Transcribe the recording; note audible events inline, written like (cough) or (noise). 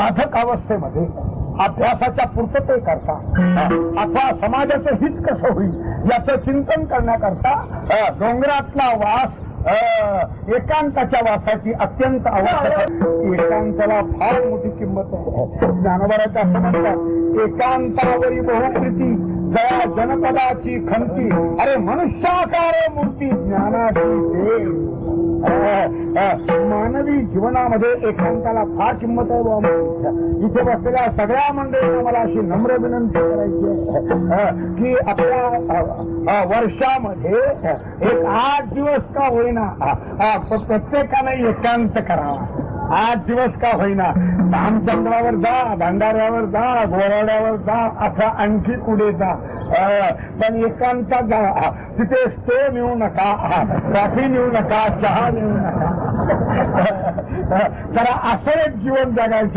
साधक अवस्थेमध्ये अभ्यासाच्या पूर्तते करता. अथवा समाजाचं हित कसं होईल याचं चिंतन करण्याकरता डोंगरातला वास एकांताच्या वासाची अत्यंत आवश्यक एकांताला फार मोठी किंमत आहे. ज्ञानोबाराच्या असं एकांतावरी बहुप्रीती जया जनपदाची खंती. अरे मनुष्या मानवी जीवनामध्ये एकांताला फार किंमत आहे बाबा इथे बसलेल्या सगळ्या मंडळींना मला अशी नम्र विनंती करायची आहे की आपल्या वर्षामध्ये एक आठ दिवस का होईना प्रत्येकाने एकांत करावा. आठ दिवस का होईना. रामचंद्रावर जा भंडाऱ्यावर जा गोराड्यावर जा अथवा आणखी पुढे जा. पण एकांचा जा. तिथे स्टे नेऊ नका. कॉफी नेऊ नका चहा नेऊ नका. (laughs) जरा असं एक जीवन जगायचं.